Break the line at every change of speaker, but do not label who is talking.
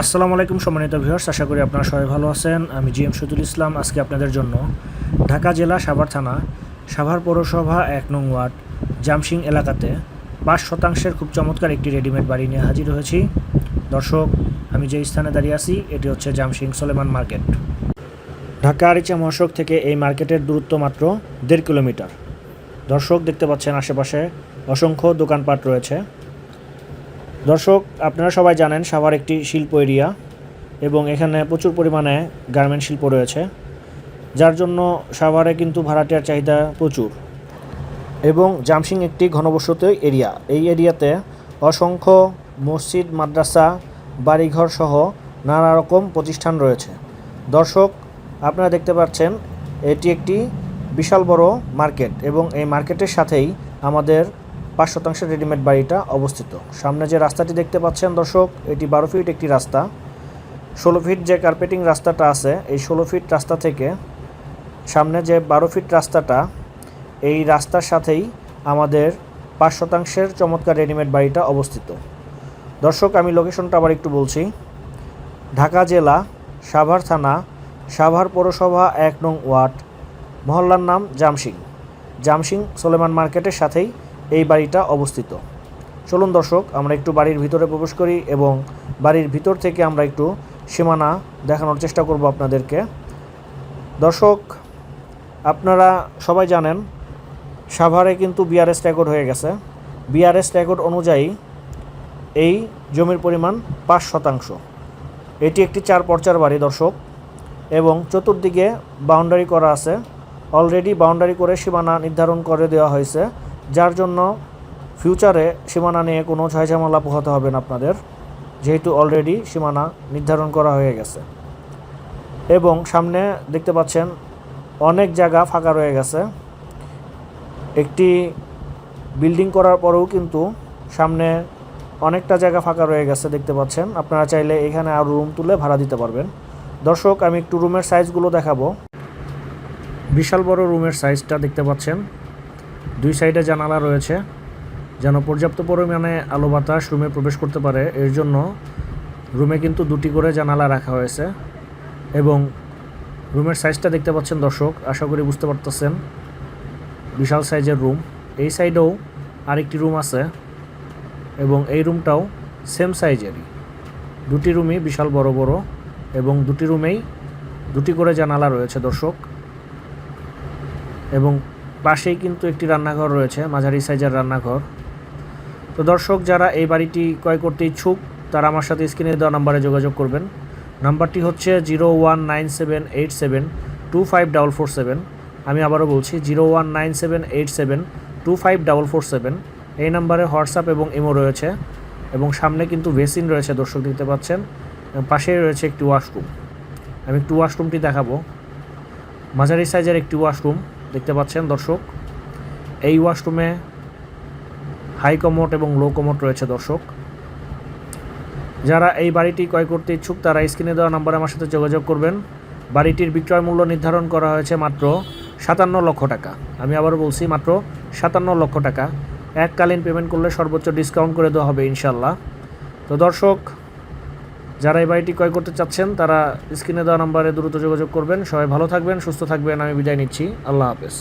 আসসালামু আলাইকুম সম্মানিত ভিউয়ার্স, আশা করি আপনারা সবাই ভালো আছেন। আমি জি এম ইসলাম, আজকে আপনাদের জন্য ঢাকা জেলা সাভার থানা, সাভার পৌরসভা এক নং ওয়ার্ড জামসিং এলাকাতে পাঁচ শতাংশের খুব চমৎকার একটি রেডিমেড বাড়ি নিয়ে হাজির হয়েছি। দর্শক, আমি যে স্থানে দাঁড়িয়ে আছি, এটি হচ্ছে জামসিং সলেমান মার্কেট। ঢাকা আরিচা মহাসড়ক থেকে এই মার্কেটের দূরত্ব মাত্র দেড় কিলোমিটার। দর্শক, দেখতে পাচ্ছেন আশেপাশে অসংখ্য দোকানপাট রয়েছে। দর্শক, আপনারা সবাই জানেন সাভার একটি শিল্প এরিয়া এবং এখানে প্রচুর পরিমাণে গার্মেন্ট শিল্প রয়েছে, যার জন্য সাভারে কিন্তু ভাড়াটিয়ার চাহিদা প্রচুর। এবং জামসিং একটি ঘনবসতি এরিয়া। এই এরিয়াতে অসংখ্য মসজিদ, মাদ্রাসা, বাড়িঘর সহ নানা রকম প্রতিষ্ঠান রয়েছে। দর্শক, আপনারা দেখতে পাচ্ছেন, এটি একটি বিশাল বড় মার্কেট এবং এই মার্কেটের সাথেই আমাদের পাঁচ শতাংশের রেডিমেড বাড়িটা অবস্থিত। সামনে যে রাস্তাটি দেখতে পাচ্ছেন দর্শক, এটি বারো ফিট একটি রাস্তা। ষোলো ফিট যে কার্পেটিং রাস্তাটা আছে, এই ষোলো ফিট রাস্তা থেকে সামনে যে বারো ফিট রাস্তাটা, এই রাস্তার সাথেই আমাদের পাঁচ শতাংশের চমৎকার রেডিমেড বাড়িটা অবস্থিত। দর্শক, আমি লোকেশনটা আবার একটু বলছি। ঢাকা জেলা, সাভার থানা, সাভার পৌরসভা এক নং ওয়ার্ড, মহল্লার নাম জামসিং জামসিং সোলেমান মার্কেটের সাথেই এই বাড়িটা অবস্থিত। চলুন দর্শক, আমরা একটু বাড়ির ভিতরে প্রবেশ করি এবং বাড়ির ভিতর থেকে আমরা একটু সীমানা দেখানোর চেষ্টা করব আপনাদেরকে। দর্শক, আপনারা সবাই জানেন, সাভারে কিন্তু বিআরএস রেকর্ড হয়ে গেছে। বিআরএস রেকর্ড অনুযায়ী এই জমির পরিমাণ পাঁচ শতাংশ। এটি একটি চার পর্চার বাড়ি দর্শক এবং চতুর্দিকে বাউন্ডারি করা আছে। অলরেডি বাউন্ডারি করে সীমানা নির্ধারণ করে দেওয়া হয়েছে। যার জন্য ফিউচারে সীমানা নিয়ে কোনো ঝামেলা পোহাতে হবে না আপনাদের, যেহেতু অলরেডি সীমানা নির্ধারণ করা হয়ে গেছে। এবং সামনে দেখতে পাচ্ছেন অনেক জায়গা ফাঁকা রয়ে গেছে। একটি বিল্ডিং করার পরেও কিন্তু সামনে অনেকটা জায়গা ফাঁকা রয়ে গেছে দেখতে পাচ্ছেন। আপনারা চাইলে এখানে আর রুম তুলে ভাড়া দিতে পারবেন। দর্শক, আমি একটু রুমের সাইজগুলো দেখাবো। বিশাল বড় রুমের সাইজটা দেখতে পাচ্ছেন। দুই সাইডে জানালা রয়েছে, যেন পর্যাপ্ত পরিমাণে আলো বাতাস রুমে প্রবেশ করতে পারে। এর জন্য রুমে কিন্তু দুটি করে জানালা রাখা হয়েছে এবং রুমের সাইজটা দেখতে পাচ্ছেন দর্শক, আশা করি বুঝতে পারতেছেন। বিশাল সাইজের রুম। এই সাইডেও আরেকটি রুম আছে এবং এই রুমটাও সেম সাইজেরই। দুটি রুমই বিশাল বড় বড় এবং দুটি রুমেই দুটি করে জানালা রয়েছে দর্শক। এবং পাশেই কিন্তু একটি রান্নাঘর রয়েছে, মাঝারি সাইজের রান্নাঘর। তো দর্শক, যারা এই বাড়িটি ক্রয় করতে ইচ্ছুক, তারা আমার সাথে স্ক্রিনে দেওয়া নাম্বারে যোগাযোগ করবেন। নাম্বারটি হচ্ছে zero one nine seven eight seven, two five double four seven. আমি আবারও বলছি, zero one nine seven eight seven, two five double four seven. এই নাম্বারে হোয়াটসঅ্যাপ এবং ইমো রয়েছে এবং সামনে কিন্তু ভেসিন রয়েছে, দর্শক দেখতে পাচ্ছেন। পাশেই রয়েছে একটি ওয়াশরুম। আমি একটু ওয়াশরুমটি দেখাবো। মাঝারি সাইজের একটি ওয়াশরুম। দেখতে পাচ্ছেন দর্শক। এই ওয়াশরুমে হাই কমোট এবং লো কমোট রয়েছে দর্শক। যারা এই বাড়িটি ক্রয় করতে ইচ্ছুক, তারা স্ক্রিনে দেওয়া নম্বরে আমার সাথে যোগাযোগ করবেন। বাড়িটির বিক্রয় মূল্য নির্ধারণ করা হয়েছে মাত্র সাতান্ন লক্ষ টাকা। আমি আবারও বলছি, মাত্র সাতান্ন লক্ষ টাকা। এককালীন পেমেন্ট করলে সর্বোচ্চ ডিসকাউন্ট করে দেওয়া হবে ইনশাল্লাহ তো দর্শক যারা এই বাড়িটি ক্রয় করতে চাচ্ছেন, তারা স্ক্রিনে দেওয়া নাম্বারে দ্রুত যোগাযোগ করবেন। সবাই ভালো থাকবেন, সুস্থ থাকবেন। আমি বিদায় নিচ্ছি। আল্লাহ হাফেজ।